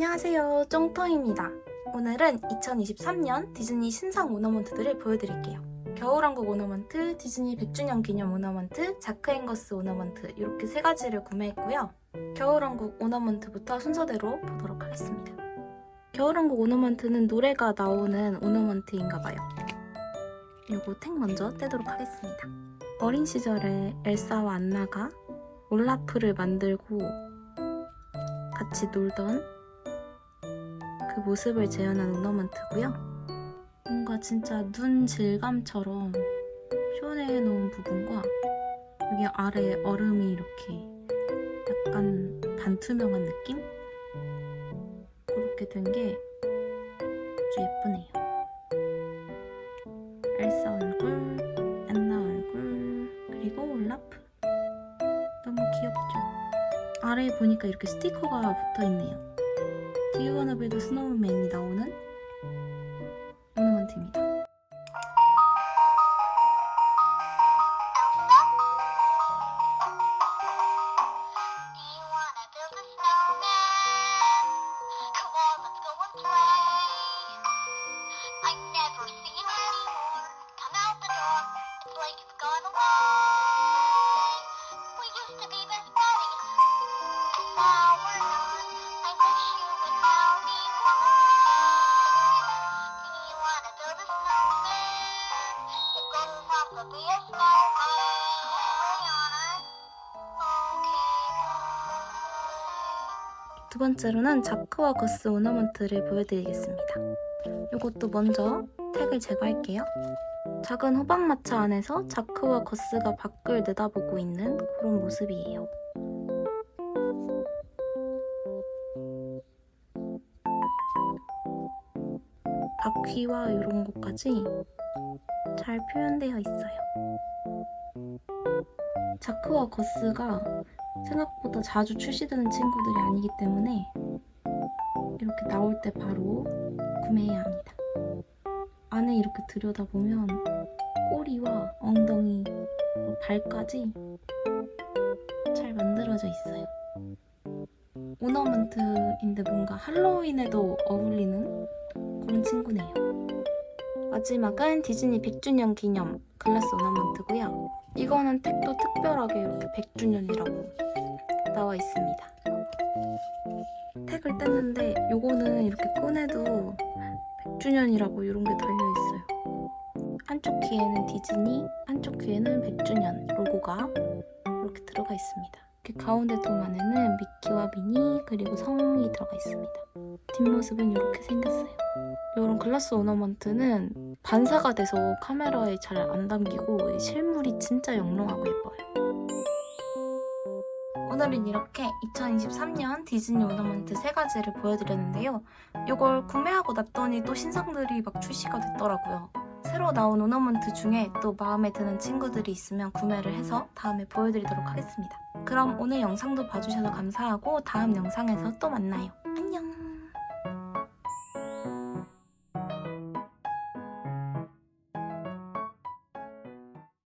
안녕하세요. 쫑텅입니다. 오늘은 2023년 디즈니 신상 오너먼트들을 보여드릴게요. 겨울왕국 오너먼트, 디즈니 100주년 기념 오너먼트, 자크앤거스 오너먼트 이렇게 세 가지를 구매했고요. 겨울왕국 오너먼트부터 순서대로 보도록 하겠습니다. 겨울왕국 오너먼트는 노래가 나오는 오너먼트인가봐요. 요거 택 먼저 떼도록 하겠습니다. 어린 시절에 엘사와 안나가 올라프를 만들고 같이 놀던 그 모습을 재현한 오너먼트고요. 뭔가 진짜 눈 질감처럼 표현해 놓은 부분과 여기 아래 얼음이 이렇게 약간 반투명한 느낌? 그렇게 된 게 아주 예쁘네요. 엘사 얼굴, 안나 얼굴, 그리고 올라프. 너무 귀엽죠? 아래에 보니까 이렇게 스티커가 붙어 있네요. 디유원업에도 스노우맨이 나오는 오너먼트입니다. Like you've gone away. We used to be best 두 번째로는 자크와 거스 오너먼트를 보여드리겠습니다. 이것도 먼저 택을 제거할게요. 작은 호박마차 안에서 자크와 거스가 밖을 내다보고 있는 그런 모습이에요. 바퀴와 이런 것까지 잘 표현되어 있어요. 자크와 거스가 생각보다 자주 출시되는 친구들이 아니기 때문에 이렇게 나올 때 바로 구매해야 합니다. 안에 이렇게 들여다보면 꼬리와 엉덩이, 발까지 잘 만들어져 있어요. 오너먼트인데 뭔가 할로윈에도 어울리는 그런 친구네요. 마지막은 디즈니 100주년 기념 글라스 오너먼트고요. 이거는 택도 특별하게 이렇게 100주년이라고 나와 있습니다. 택을 뗐는데 요거는 이렇게 꺼내도 100주년이라고 이런 게 달려 있어요. 한쪽 귀에는 디즈니, 한쪽 귀에는 100주년 로고가 이렇게 들어가 있습니다. 이렇게 가운데 돔 안에는 미키와 미니 그리고 성이 들어가 있습니다. 뒷모습은 이렇게 생겼어요. 이런 글라스 오너먼트는 반사가 돼서 카메라에 잘 안 담기고 이 실물이 진짜 영롱하고 예뻐요. 오늘은 이렇게 2023년 디즈니 오너먼트 세 가지를 보여드렸는데요. 이걸 구매하고 났더니 또 신상들이 막 출시가 됐더라고요. 새로 나온 오너먼트 중에 또 마음에 드는 친구들이 있으면 구매를 해서 다음에 보여드리도록 하겠습니다. 그럼 오늘 영상도 봐주셔서 감사하고 다음 영상에서 또 만나요. 안녕!